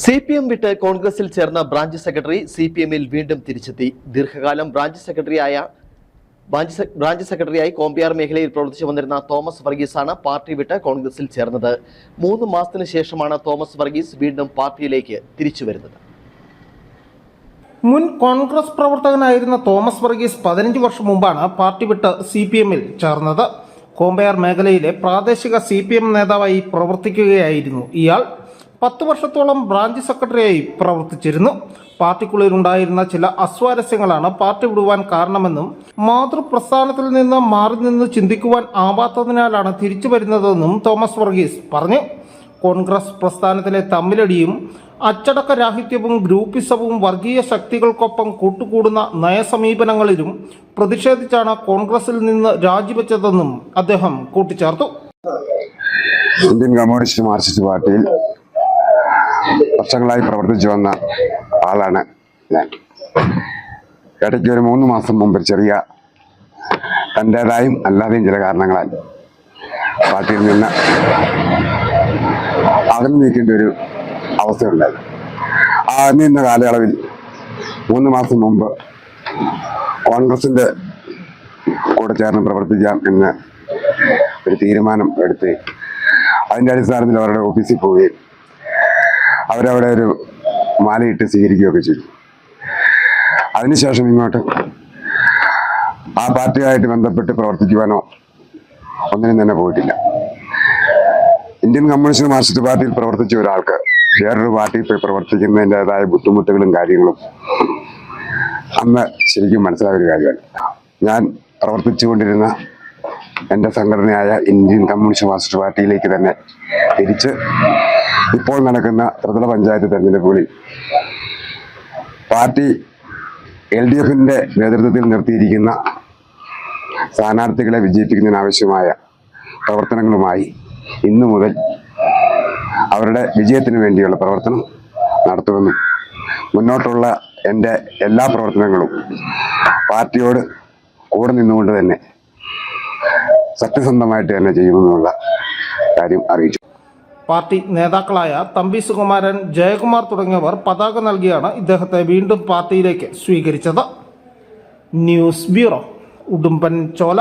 C P M വിട്ട് കോൺഗ്രസിൽ ചേർന്ന ബ്രാഞ്ച് സെക്രട്ടറി സി പി എമ്മിൽ വീണ്ടും തിരിച്ചെത്തി. ദീർഘകാലം ബ്രാഞ്ച് സെക്രട്ടറിയായ ബ്രാഞ്ച് ബ്രാഞ്ച് സെക്രട്ടറിയായി കോമ്പിയാർ മേഖലയിൽ പ്രവർത്തിച്ചു വന്നിരുന്ന തോമസ് വർഗീസാണ് പാർട്ടി വിട്ട് കോൺഗ്രസിൽ ചേർന്നത്. മൂന്ന് മാസത്തിന് ശേഷമാണ് തോമസ് വർഗീസ് വീണ്ടും പാർട്ടിയിലേക്ക് തിരിച്ചു വരുന്നത്. മുൻ കോൺഗ്രസ് പ്രവർത്തകനായിരുന്ന തോമസ് വർഗീസ് പതിനഞ്ച് വർഷം മുമ്പാണ് പാർട്ടി വിട്ട് സി പി എമ്മിൽ ചേർന്നത്. കോമ്പയാർ മേഖലയിലെ പ്രാദേശിക സി പി എം നേതാവായി പ്രവർത്തിക്കുകയായിരുന്നു ഇയാൾ. പത്ത് വർഷത്തോളം ബ്രാഞ്ച് സെക്രട്ടറിയായി പ്രവർത്തിച്ചിരുന്നു. പാർട്ടിക്കുള്ളിലുണ്ടായിരുന്ന ചില അസ്വാരസ്യങ്ങളാണ് പാർട്ടി വിടുവാൻ കാരണമെന്നും മാതൃപ്രസ്ഥാനത്തിൽ നിന്ന് മാറി നിന്ന് ചിന്തിക്കുവാൻ ആവാത്തതിനാലാണ് തിരിച്ചു വരുന്നതെന്നും തോമസ് വർഗീസ് പറഞ്ഞു. കോൺഗ്രസ് പ്രസ്ഥാനത്തിലെ തമ്മിലടിയും അച്ചടക്ക രാഹിത്യവും ഗ്രൂപ്പിസവും വർഗീയ ശക്തികൾക്കൊപ്പം കൂട്ടുകൂടുന്ന നയസമീപനങ്ങളിലും പ്രതിഷേധിച്ചാണ് കോൺഗ്രസിൽ നിന്ന് രാജിവെച്ചതെന്നും അദ്ദേഹം കൂട്ടിച്ചേർത്തു. ഇന്ത്യൻ കമ്മ്യൂണിസ്റ്റ് മാർക്സിസ്റ്റ് പാർട്ടിയിൽ വർഷങ്ങളായി പ്രവർത്തിച്ചു വന്ന ആളാണ് ഞാൻ. ഇടയ്ക്ക് ഒരു മൂന്ന് മാസം മുമ്പ് ചെറിയ തന്റേതായും അല്ലാതെയും ചില കാരണങ്ങളാൽ പാർട്ടിയിൽ നിന്ന് അകന്നു നീക്കേണ്ട ഒരു അവസ്ഥയുണ്ടായി. ആ നിന്ന കാലയളവിൽ മൂന്ന് മാസം മുമ്പ് കോൺഗ്രസിന്റെ കൂടെ ചേർന്ന് പ്രവർത്തിക്കാം എന്ന് ഒരു തീരുമാനം എടുത്ത് അതിന്റെ അടിസ്ഥാനത്തിൽ അവരുടെ ഓഫീസിൽ പോവുകയും അവരവിടെ ഒരു മാലയിട്ട് സ്വീകരിക്കുകയൊക്കെ ചെയ്തു. അതിനുശേഷം ഇങ്ങോട്ട് ആ പാർട്ടിയായിട്ട് ബന്ധപ്പെട്ട് പ്രവർത്തിക്കുവാനോ ഒന്നിനും തന്നെ പോയിട്ടില്ല. ഇന്ത്യൻ കമ്മ്യൂണിസ്റ്റ് മാർക്സിസ്റ്റ് പാർട്ടിയിൽ പ്രവർത്തിച്ച ഒരാൾക്ക് വേറൊരു പാർട്ടിയിൽ പോയി പ്രവർത്തിക്കുന്നതിന്റെതായ ബുദ്ധിമുട്ടുകളും കാര്യങ്ങളും അന്ന് ശരിക്കും മനസ്സിലായ ഒരു കാര്യമാണ്. ഞാൻ പ്രവർത്തിച്ചുകൊണ്ടിരുന്ന എന്റെ സംഘടനയായ ഇന്ത്യൻ കമ്മ്യൂണിസ്റ്റ് മാർക്സിസ്റ്റ് പാർട്ടിയിലേക്ക് തന്നെ തിരിച്ച് ഇപ്പോൾ നടക്കുന്ന ത്രിതല പഞ്ചായത്ത് തെരഞ്ഞെടുപ്പുകളിൽ പാർട്ടി എൽ ഡി എഫിന്റെ നേതൃത്വത്തിൽ നിർത്തിയിരിക്കുന്ന സ്ഥാനാർത്ഥികളെ വിജയിപ്പിക്കുന്നതിനാവശ്യമായ പ്രവർത്തനങ്ങളുമായി ഇന്നു മുതൽ അവരുടെ വിജയത്തിന് വേണ്ടിയുള്ള പ്രവർത്തനം നടത്തുമെന്നും മുന്നോട്ടുള്ള എന്റെ എല്ലാ പ്രവർത്തനങ്ങളും പാർട്ടിയോട് കൂടെ നിന്നുകൊണ്ട് തന്നെ സത്യസന്ധമായിട്ട് തന്നെ ചെയ്യുമെന്നുള്ള കാര്യം അറിയിച്ചു. പാർട്ടി നേതാക്കളായ തമ്പി സുകുമാരൻ ജയകുമാർ തുടങ്ങിയവർ പതാക നൽകിയാണ് ഇദ്ദേഹത്തെ വീണ്ടും പാർട്ടിയിലേക്ക് സ്വീകരിച്ചത്. News bureau Udumbanchola.